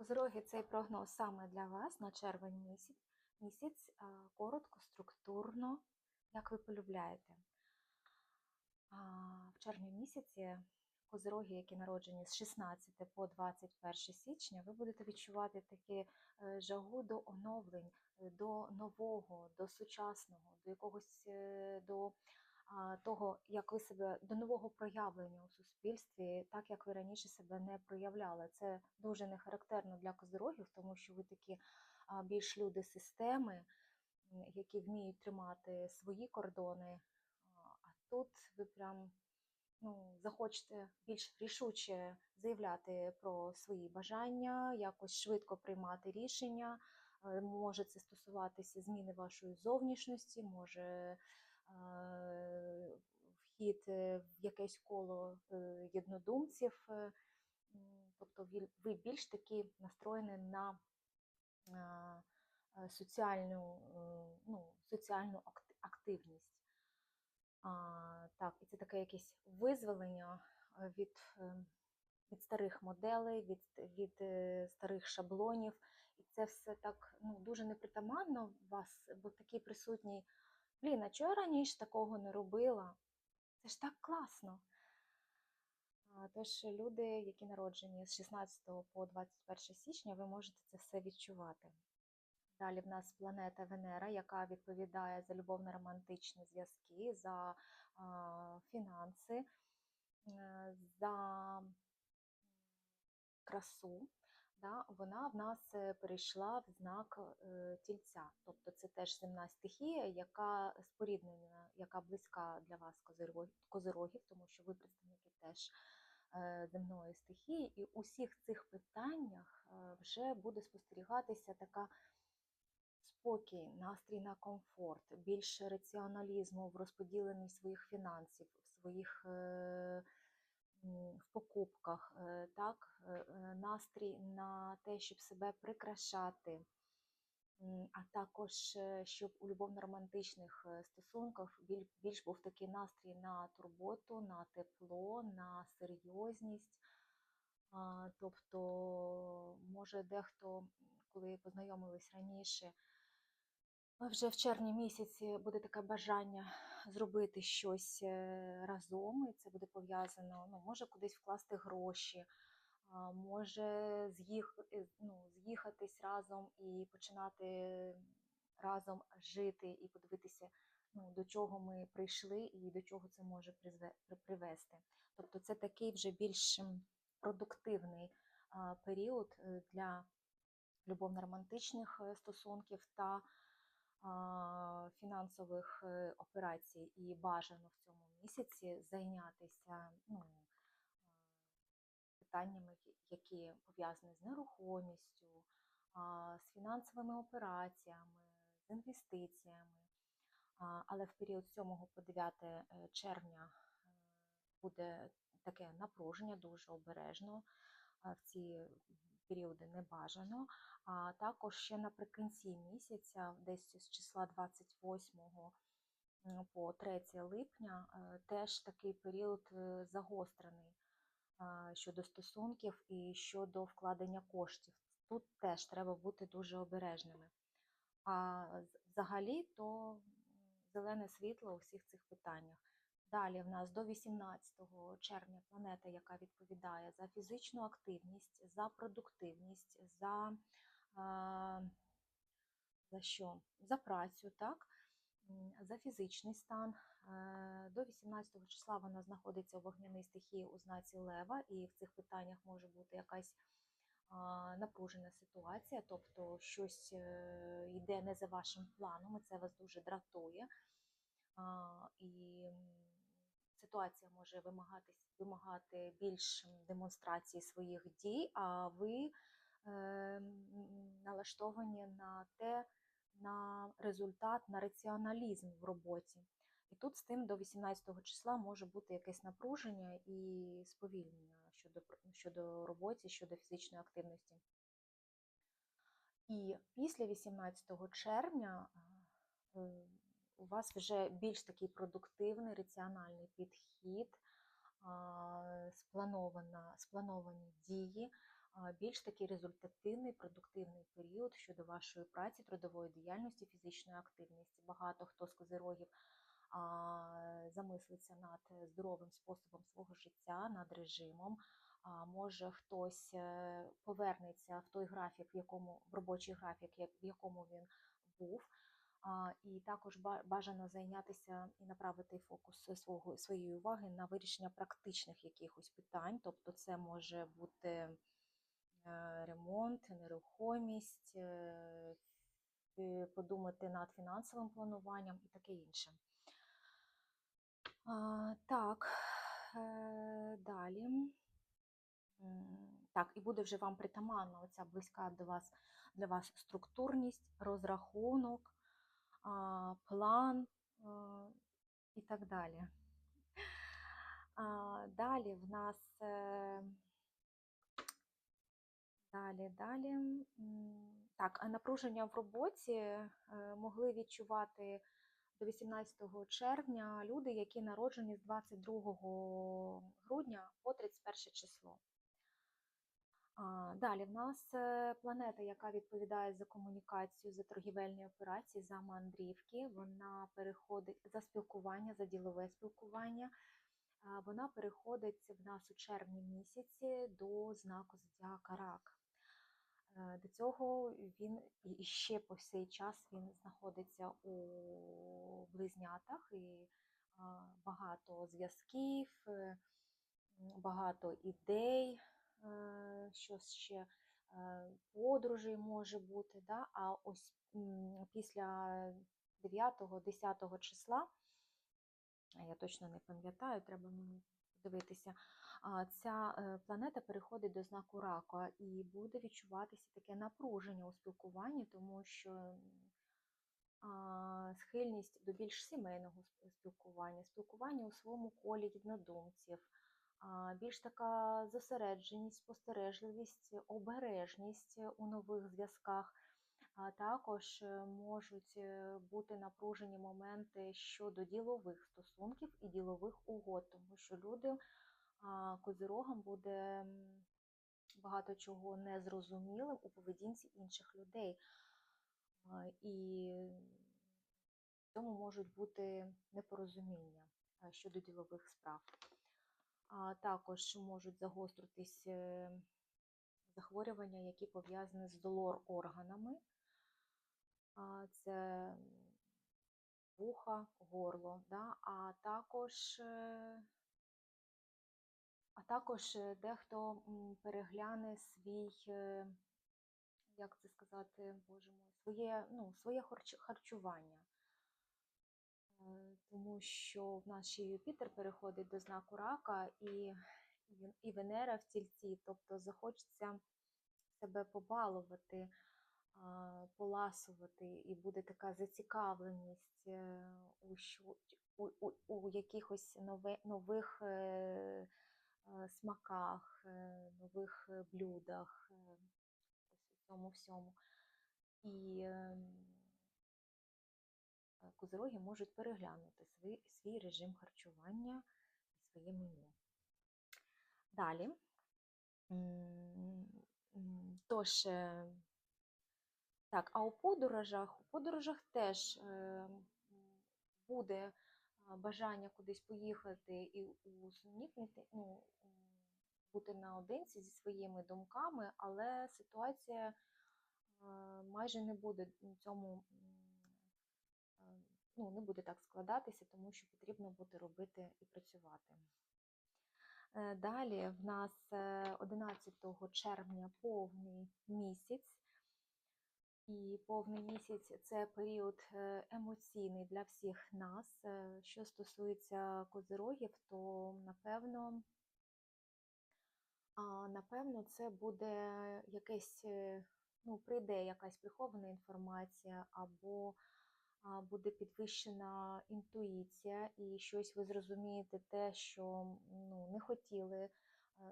Козороги, цей прогноз саме для вас на червень місяць. Місяць коротко, структурно, як ви полюбляєте. А, В червні місяці козороги, які народжені з 16 по 21 січня, ви будете відчувати таки е, жагу до оновлень, е, до нового, до сучасного, до якогось е, до того, як ви себе до нового проявлення у суспільстві, так як ви раніше себе не проявляли. Це дуже не характерно для козирогів, тому що ви такі більш люди системи, які вміють тримати свої кордони. А тут ви прям ну, захочете більш рішуче заявляти про свої бажання, якось швидко приймати рішення. Е, Може це стосуватися зміни вашої зовнішності, може вхід е, в якесь коло е, єднодумців. е, Тобто ви більш таки настроєні на е, е, соціальну, е, ну, соціальну активність. Так, і це таке якесь визволення е, від, е, від старих моделей, від, від е, старих шаблонів. І це все так ну, дуже непритаманно в вас, бо такий присутній. Блін, а чого я раніше такого не робила? Це ж так класно. Тож люди, які народжені з 16 по 21 січня, ви можете це все відчувати. Далі в нас планета Венера, яка відповідає за любовно-романтичні зв'язки, за фінанси, е, за красу. Да, вона в нас е, перейшла в знак е, тільця. Тобто це теж земна стихія, яка споріднена, яка близька для вас козирогів, тому що ви представники теж е, земної стихії. І у всіх цих питаннях вже буде спостерігатися така спокій, настрій на комфорт, більше раціоналізму в розподіленні своїх фінансів, в своїх в покупках, е, так, е, е, настрій на те, щоб себе прикрашати. А також, щоб у любовно-романтичних стосунках більш був такий настрій на турботу, на тепло, на серйозність. Тобто, може, дехто, коли познайомились раніше, вже в червні місяці буде таке бажання зробити щось е, разом, і це буде пов'язано, ну, може кудись вкласти гроші, може з'їх, е, ну, з'їхатись разом і починати разом жити і подивитися, ну, до чого ми прийшли і до чого це може привести. Тобто це такий вже більш продуктивний період е, для любовно-романтичних стосунків та фінансових е, операцій, і бажано в цьому місяці зайнятися ну, питаннями, які- які пов'язані з нерухомістю, з фінансовими операціями, з інвестиціями. Але в період з 7 по 9 е, червня е, буде таке напруження, дуже обережно. В ці періоди не бажано. А також ще наприкінці місяця, десь з числа 28 по 3 липня, е, теж такий період е, загострений щодо стосунків і щодо вкладення коштів. Тут теж треба бути дуже обережними. А взагалі то зелене світло у всіх цих питаннях. Далі в нас до 18 червня планета, яка відповідає за фізичну активність, за продуктивність, за, за що? За працю, так? За фізичний стан. Е, До 18 числа вона знаходиться у вогняній стихії у знаці Лева, і в цих питаннях може бути якась напружена ситуація, тобто щось е, йде не за вашим планом, і це вас дуже дратує. І ситуація може вимагати, вимагати більш демонстрації своїх дій, а ви е, налаштовані на те, на результат, на раціоналізм в роботі. І тут з тим до 18 числа може бути якесь напруження і сповільнення щодо, щодо роботи, щодо фізичної активності. І після 18 червня е, у вас вже більш такий продуктивний, раціональний підхід, спланована, сплановані дії, більш такий результативний, продуктивний період щодо вашої праці, трудової діяльності, фізичної активності. Багато хто з козирогів замислиться над здоровим способом свого життя, над режимом. Може хтось е, повернеться в той графік, в якому в робочий графік, в якому він був. І також бажано зайнятися і направити фокус свого своєї уваги на вирішення практичних якихось питань. Тобто, це може бути е, ремонт, нерухомість, е, е, подумати над фінансовим плануванням і таке інше. Так, далі. Так, і буде вже вам притаманна оця близька до вас для вас структурність, розрахунок, план і так далі. Далі в нас далі, далі. Так, напруження в роботі е, могли відчувати до 18 червня люди, які народжені з 22 грудня по 31 число. Далі в нас е, планета, яка відповідає за комунікацію, за торгівельні операції, за мандрівки. Вона переходить за спілкування, за ділове спілкування. Вона переходить в нас у червні місяці до знаку зодіака Рак. Е, До цього він і ще по цей час він знаходиться у близнятах і багато зв'язків, е, багато ідей, е, що ще е, подорожей може бути. Да? А ось після 9-10 числа, я точно не пам'ятаю, треба мені подивитися, ця е, планета переходить до знаку рака і буде відчуватися таке напруження у спілкуванні, тому що схильність до більш сімейного спілкування, спілкування у своєму колі однодумців, а, більш така зосередженість, спостережливість, обережність у нових зв'язках. А також е, можуть е, бути напружені моменти щодо ділових стосунків і ділових угод, тому що люди козирогам буде багато чого незрозумілим у поведінці інших людей. І в цьому можуть бути непорозуміння щодо ділових справ. А також можуть загостритись е, захворювання, які пов'язані з долор органами. Це вуха, горло, да? а також е, а також е, дехто перегляне свій, як це сказати, боже мой, своє, ну, своє харчування. Е, Тому що в нас ще Юпітер переходить до знаку рака і, і- Венера в тільці, тобто захочеться себе побалувати, поласувати, і буде така зацікавленість е, у, у, у, у якихось нове, нових е, смаках, нових блюдах, у цьому всьому. І е, можуть переглянути свій, свій режим харчування і своє меню. Далі. Тож, е, так, а у подорожах, у подорожах теж е, буде бажання кудись поїхати і усунікнути, ну, бути наодинці зі своїми думками, але ситуація майже не буде цьому ну, не буде так складатися, тому що потрібно буде робити і працювати. Е, Далі в нас е, 11 червня повний місяць. І повний місяць це період е, емоційний для всіх нас. Е, Що стосується козирогів, то напевно, напевно, це буде якесь, е, ну, прийде якась прихована інформація, або буде підвищена інтуїція, і щось ви зрозумієте те, що ну, не хотіли,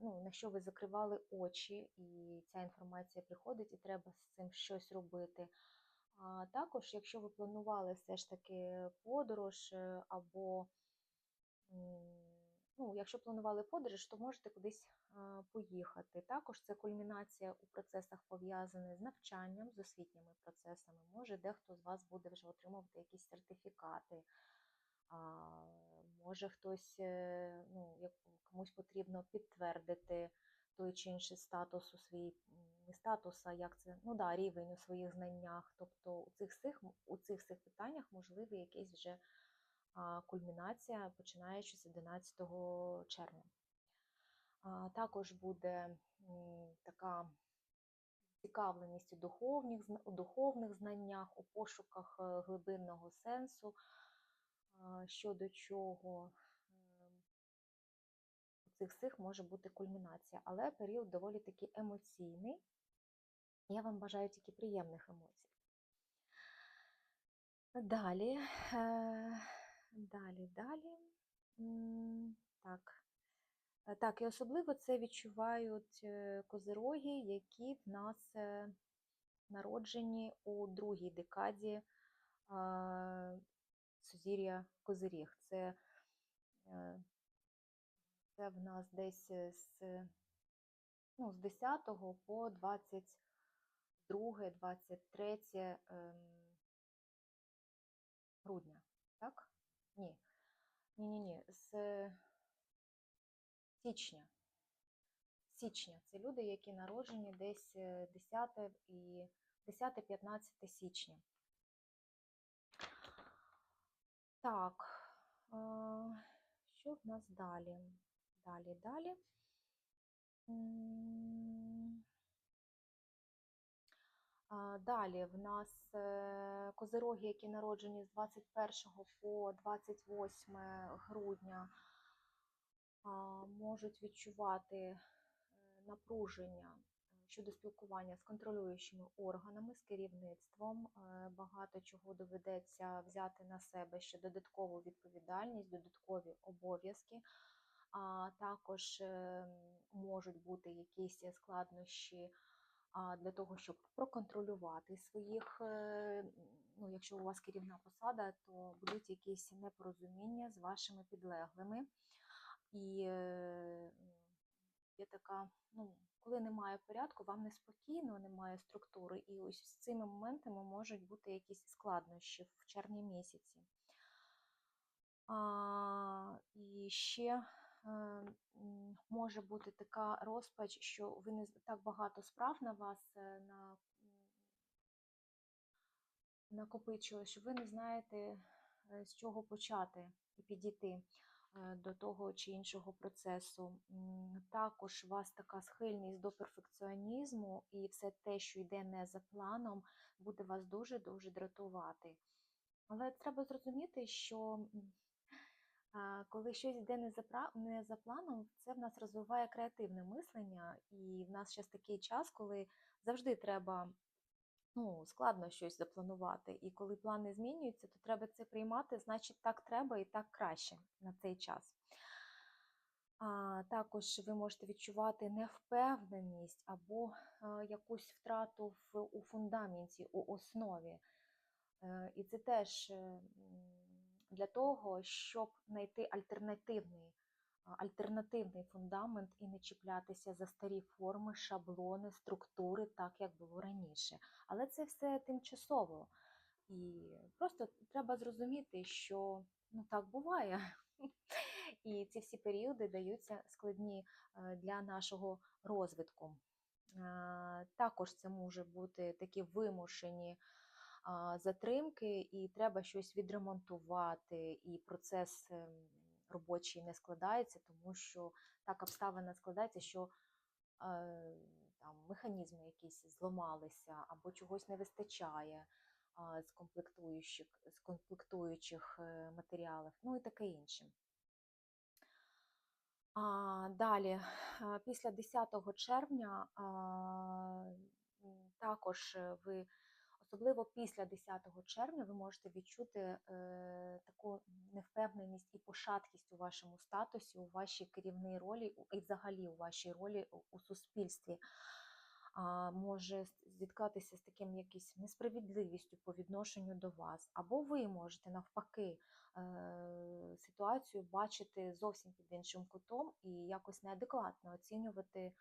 ну, на що ви закривали очі, і ця інформація приходить, і треба з цим щось робити. А також, якщо ви планували все ж таки подорож, е, або ну, якщо планували подорож, то можете кудись поїхати. Також це кульмінація у процесах пов'язаних з навчанням, з освітніми процесами. Може, дехто з вас буде вже отримувати якісь сертифікати. А, Може, хтось е, ну, комусь потрібно підтвердити той чи інший статус у своїй не статус, як це ну да, рівень у своїх знаннях. Тобто у цих у цих всіх питаннях можливий якийсь вже кульмінація, починаючи з 11 червня. Також буде така цікавленість у духовних, у духовних знаннях, у пошуках е, глибинного сенсу, щодо чого ем, у цих всіх може бути кульмінація, але період доволі таки емоційний. Я вам бажаю тільки приємних емоцій. Далі, е, далі, далі. Так. Е, Так, і особливо це відчувають е, козироги, які в нас е, народжені у другій декаді сузір'я Козиріг. Це, це в нас десь з, ну, з 10 по 22, 23 ем, грудня. Так? Ні. Ні-ні-ні, з січня. Січня. Це люди, які народжені десь е, 10 і 10-15 січня. Так, що в нас далі? Далі, далі. Далі в нас е, козироги, які народжені з 21 по 28 грудня, можуть відчувати е, напруження щодо спілкування з контролюючими органами, з керівництвом. Е, Багато чого доведеться взяти на себе ще додаткову відповідальність, додаткові обов'язки. А також е, можуть бути якісь складнощі для того, щоб проконтролювати своїх, е, ну, якщо у вас керівна посада, то будуть якісь непорозуміння з вашими підлеглими. І е, є така, ну, коли немає порядку, вам неспокійно, немає структури, і ось з цими моментами можуть бути якісь складнощі в червні місяці. А, і ще може бути така розпач, що ви не так багато справ на вас е, на, м, накопичилось, що ви не знаєте, е, з чого почати і підійти е, до того чи іншого процесу. Також у вас така схильність до перфекціонізму, і все те, що йде не за планом, буде вас дуже-дуже дратувати. Але треба зрозуміти, що коли щось йде не за, не за планом, це в нас розвиває креативне мислення, і в нас зараз такий час, коли завжди треба ну, складно щось запланувати. І коли плани змінюються, то треба це приймати, значить, так треба і так краще на цей час. А, також ви можете відчувати невпевненість або якусь втрату в, у фундаменті, у основі. Е, І це теж е, для того, щоб знайти альтернативний, альтернативний фундамент і не чіплятися за старі форми, шаблони, структури, так як було раніше. Але це все тимчасово. І просто треба зрозуміти, що ну так буває. І ці всі періоди даються складні е, для нашого розвитку. Е, Також це може бути такі вимушені затримки, і треба щось відремонтувати, і процес ем, робочий не складається, тому що так обставина складається, що е, там механізми якісь зламалися або чогось не вистачає з комплектуючих, з комплектуючих е, матеріалів, ну і таке інше. А, далі, після 10 червня а, також е, ви, особливо після 10 червня, ви можете відчути е, таку невпевненість і пошаткість у вашому статусі, у вашій керівній ролі і взагалі у вашій ролі у, суспільстві. а, може зіткатися з таким якісь несправедливістю по відношенню до вас, або ви можете навпаки е, ситуацію бачити зовсім під іншим кутом і якось неадекватно оцінювати